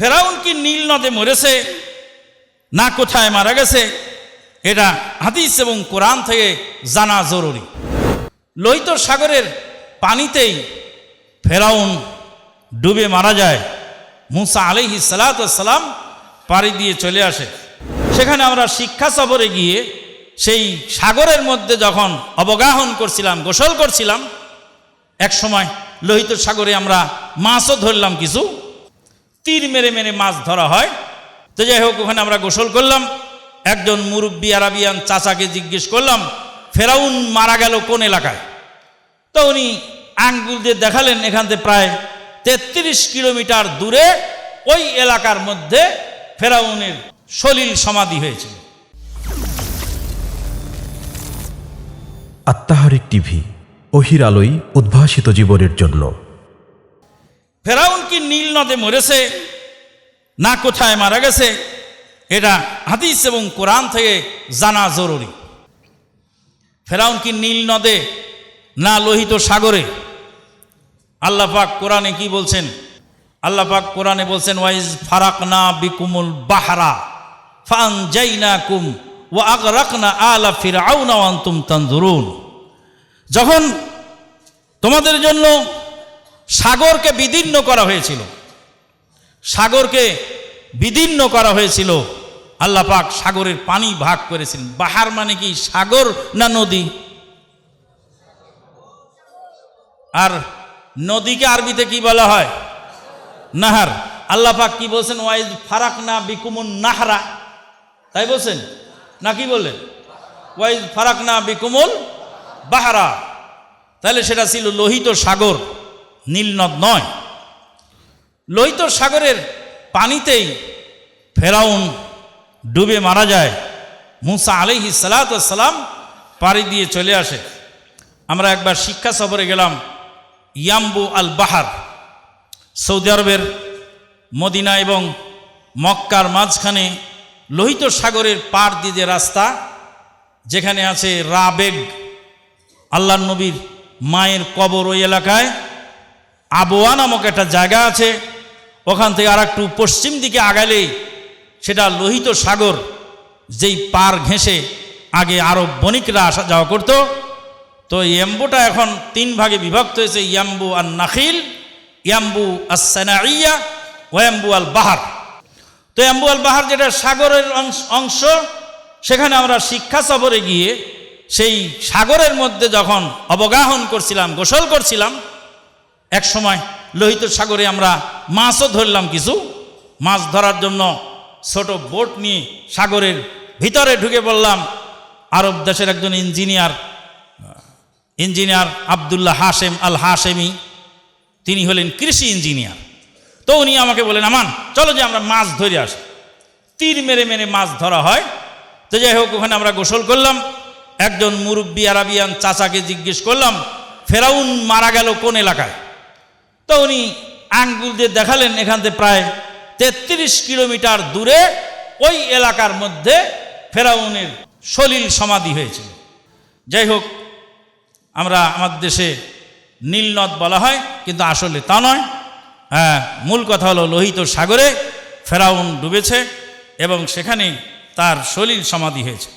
ফেরাউন কি নীল নদে মরেছে, না কোথায় মারা গেছে, এটা হাদিস এবং কোরআন থেকে জানা জরুরি। লোহিত সাগরের পানিতেই ফেরাউন ডুবে মারা যায়, মুসা আলহি সালাতাম পাড়ি দিয়ে চলে আসে। সেখানে আমরা শিক্ষা সফরে গিয়ে সেই সাগরের মধ্যে যখন অবগাহন করছিলাম, গোসল করছিলাম, এক সময় লোহিত সাগরে আমরা মাছও ধরলাম কিছু তীর মেরে মেরে মাছ ধরা হয়। তো যাই হোক ওখানে আমরা গোসল করলাম। একজন মুরব্বী আরাবিয়ান চাচাকে জিজ্ঞেস করলাম ফেরাউন মারা গেল কোন এলাকায়? তো উনি আঙ্গুল দিয়ে দেখালেন এখান থেকে প্রায় তেত্রিশ কিলোমিটার দূরে ওই এলাকার মধ্যে ফেরাউনের সলিল সমাধি হয়েছিল। আত্মাহারিক টিভি অহির আলোই উদ্ভাসিত জীবনের জন্য। ফেরাউন নীল নদে মরেছে, না কোথায় মারা গেছে, এটা হাদিস এবং কোরআন থেকে জানা জরুরি। ফেরাউন কি নীল নদে না লোহিত সাগরে? আল্লাহ পাক কোরআনে কি বলছেন? আল্লাহ পাক কোরআনে বলছেন, ওয়াইজ ফারাক না বিকুমুল বাহারা ফান জাইনা কুম ও আগরাকনা আলা ফির আউনা আন্তুম তানজুরুন। যখন তোমাদের জন্য সাগরকে বিদীর্ণ করা হয়েছিল। সাগরকে বিদীর্ণ করা হয়েছিল। আল্লাহ পাক সাগরের পানি ভাগ করেছিলেন। বাহার মানে কি? সাগর না নদী? আর নদীকে আরবিতে কি বলা হয়? নাহার। আল্লাহ পাক কি বলছেন? ওয়াইজ ফারাক না বিকুমুন নাহরা। তাই বলছেন? না কি বললেন? ওয়াইজ ফারাক না বিকুমুল বাহারা। তাহলে সেটা ছিল লোহিত সাগর। নীলনদ নয়। লোহিত সাগরের পানিতেই ফেরাউন ডুবে মারা যায়। মুসা আলহি সালাতাম পাড়ি দিয়ে চলে আসে। আমরা একবার শিক্ষা সফরে গেলাম ইয়াম্বু আল বাহার, সৌদি আরবের মদিনা এবং মক্কার মাঝখানে লোহিত সাগরের পার দিয়ে যে রাস্তা, যেখানে আছে রাবেগ আল্লাহ নবীর মায়ের কবর ওই এলাকায়। আবোয়া নামক একটা জায়গা আছে, ওখান থেকে আর একটু পশ্চিম দিকে আগালেই সেটা লোহিত সাগর, যেই পার ঘেঁষে আগে আরব বণিকরা আসা যাওয়া করত। তো ইয়াম্বুটা এখন তিন ভাগে বিভক্ত হয়েছে, ইয়াম্বু আর নাখিল ইয়াম্বু আসানাইয়া ওয়াম্বু আল বাহার তো ইয়াম্বু আল বাহার যেটা সাগরের অংশ, সেখানে আমরা শিক্ষা সফরে গিয়ে সেই সাগরের মধ্যে যখন অবগাহন করছিলাম, গোসল করছিলাম এক সময় লোহিত সাগরে আমরা মাছও ধরলাম কিছু। মাছ ধরার জন্য ছোট বোট নিয়ে সাগরের ভিতরে ঢুকে বললাম আরব দেশের একজন engineer engineer Abdullah Hashem Al Hashemi তিনি হলেন কৃষি ইঞ্জিনিয়ার। তো উনি আমাকে বলেন, আমান, চলো যে আমরা মাছ ধরে আসি। তীর মেরে মেরে মাছ ধরা হয়। তো যাই হোক, ওখানে আমরা গোসল করলাম। একজন মুরব্বী আরাবিয়ান চাচাকে জিজ্ঞেস করলাম, ফেরাউন মারা গেল কোন এলাকায়? তো উনি আঙ্গুল দিয়ে দেখালেন এখান থেকে প্রায় তেত্রিশ কিলোমিটার দূরে ওই এলাকার মধ্যে ফেরাউনের সলিল সমাধি হয়েছিল। যাই হোক, আমরা আমাদের দেশে নীলনদ বলা হয়, কিন্তু আসলে তা নয়। হ্যাঁ মূল কথা হলো লোহিত সাগরে ফেরাউন ডুবেছে এবং সেখানে তার সলিল সমাধি হয়েছে।